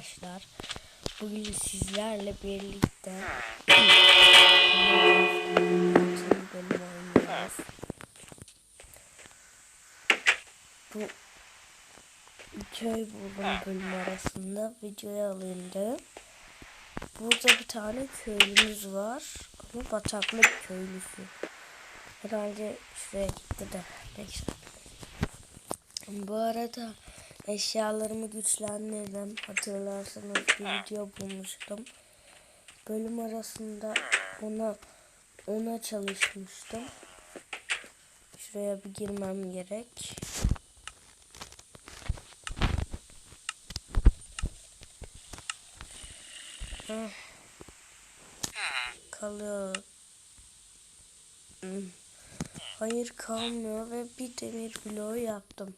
arkadaşlar. Bugün sizlerle birlikte. Bu köy buldum bölüm arasında videoya dedim. Burada bir tane köylümüz var ama bataklık köylüsü. Herhalde şuraya gitti de neyse. Bu arada eşyalarımı güçlendirdim. Hatırlarsanız bir video bulmuştum. Bölüm arasında ona ona çalışmıştım. Şuraya bir girmem gerek. Heh. Kalıyor. Hmm. Hayır kalmıyor ve bir demir bloğu yaptım.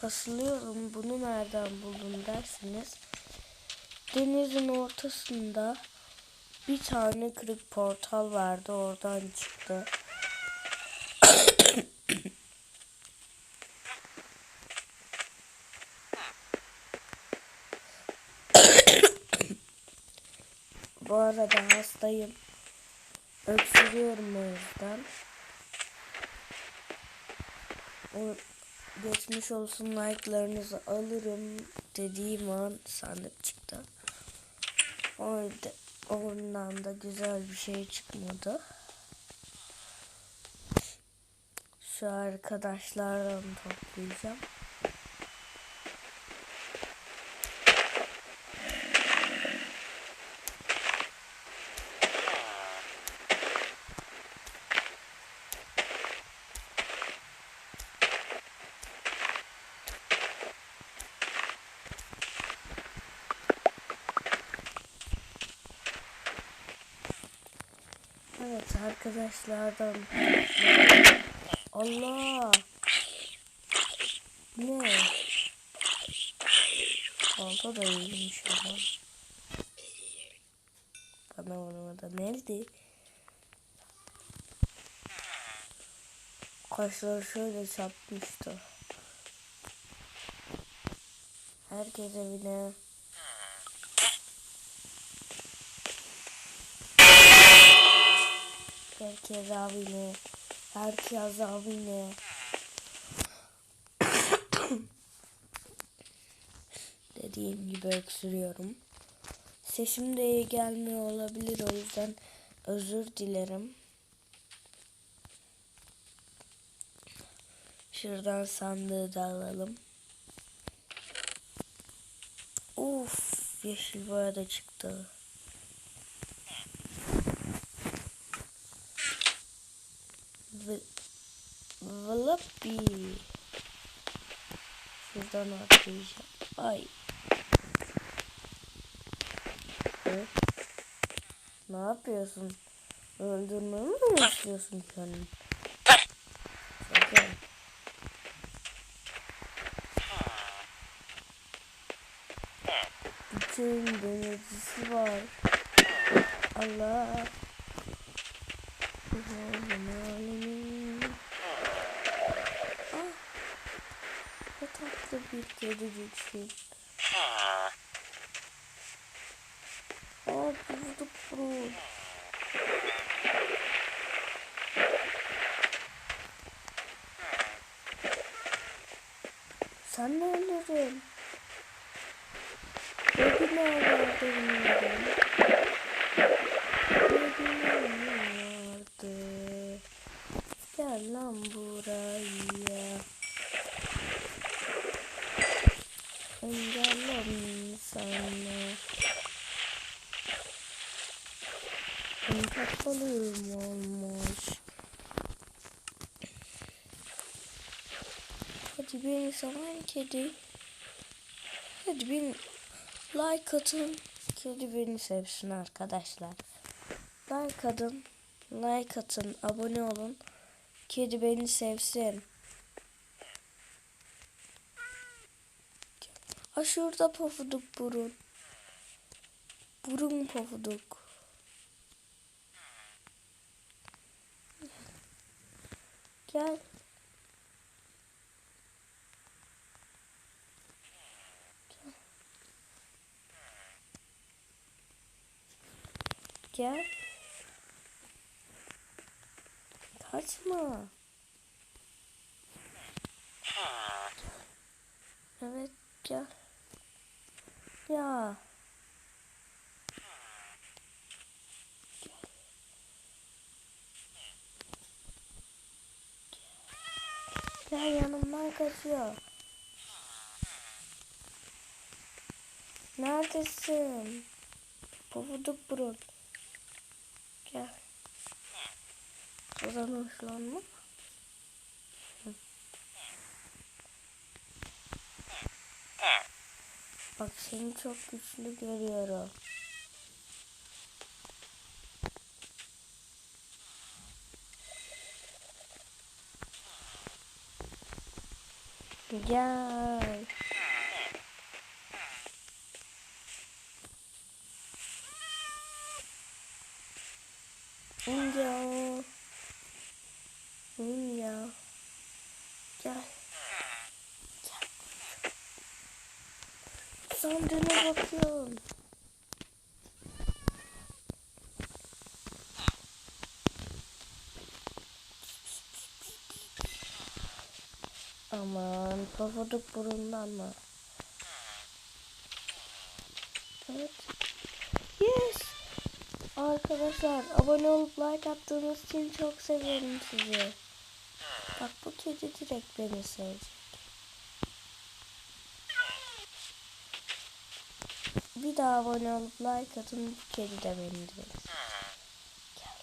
Kasılıyorum bunu nereden buldun dersiniz. Denizin ortasında bir tane kırık portal vardı oradan çıktı. Bu arada hastayım. Öksürüyorum o yüzden. O geçmiş olsun like'larınızı alırım dediğim an sandık çıktı. Orada oradan da güzel bir şey çıkmadı. Şu arkadaşlardan toplayacağım. Evet arkadaşlardan. Allah! Ne? Balta da iyiymiş adam Bana vurmadı nerede? Kaşları şöyle çarpmıştı. Herkes evine Herkes abine. Herkes abine. Dediğim gibi öksürüyorum. Sesim de iyi gelmiyor olabilir o yüzden özür dilerim. Şuradan sandığı da alalım. Uf, yeşil boya da çıktı. Vlappi. Şuradan atlayacağım. Ay. Evet. Ne yapıyorsun? Öldürmemi mi istiyorsun kendini? Sakın. Bütün denizcisi var. Allah. Ah, bir kediciksin. Aa, bulduk bunu. Kapalım olmuş. Hadi beni seven kedi. Hadi beni like atın. Kedi beni sevsin arkadaşlar. Like atın. Like atın. Abone olun. Kedi beni sevsin. Ha şurada pofuduk burun. Burun pofuduk. Gel. Gel. Kaçma. Evet gel. Ya. Gel yanımdan kaçıyor. Neredesin? Pofuduk burun. Gel. Buradan hoşlanma. Bak seni çok güçlü görüyorum. Gel. Ninja. Ninja. Gel. Gel. Sandığına bakıyorum. Pofuduk burundan mı? Evet. Yes. Arkadaşlar abone olup like attığınız için çok seviyorum sizi. Bak bu kedi direkt beni sevecek. Bir daha abone olup like atın bu kedi de beni direkt. Gel.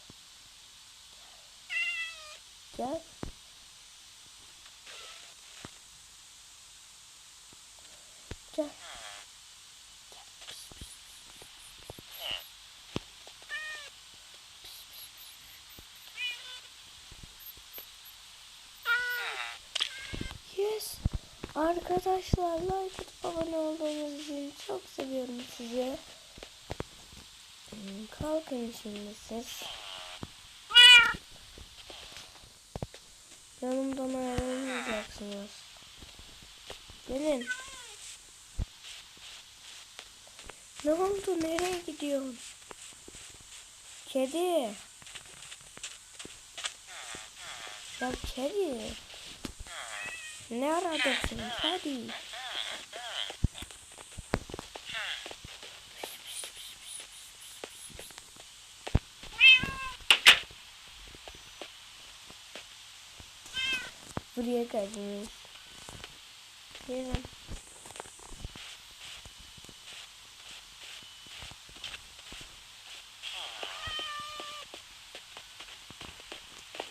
Gel. Gel. Yes. Arkadaşlar like atıp abone olduğunuz için çok seviyorum sizi. Hmm, Kalkın şimdi siz. Yanımdan ayrılmayacaksınız. Gelin. Ne oldu? Nereye gidiyorsun? Kedi. Ya kedi. Ne aradın? Hadi. Buraya geldiniz. Gelin.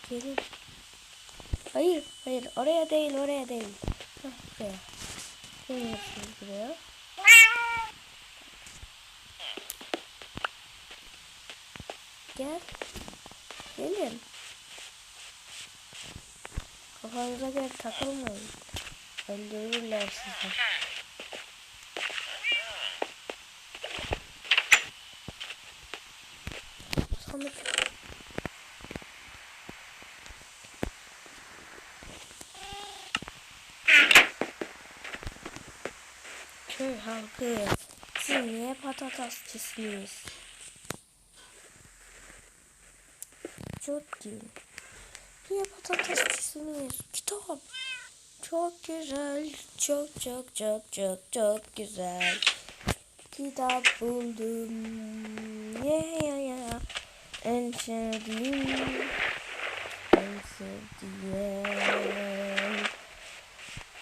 Gelin. Hayır, hayır. Oraya değil, oraya değil. Hah, buraya. Geliyorsunuz buraya. Gel. Gelin. Kafanıza göre takılmayın. Öldürürler sizi. Sandık. Köy halkı. Siz niye patatesçisiniz? Çok değil. Niye patatesçisiniz? Kitap. Çok güzel. Çok çok çok çok çok güzel. Kitap buldum. Yeah yeah yeah. En sevdiğim. En sevdiğim.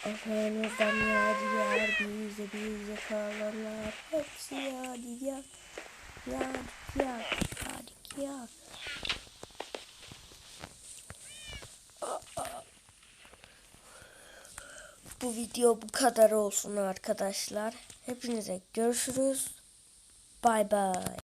Afanızdan yadigar bize bize kalanlar hepsi yadigar yadigar yadigar Bu video bu kadar olsun arkadaşlar. Hepinize görüşürüz. Bay bay.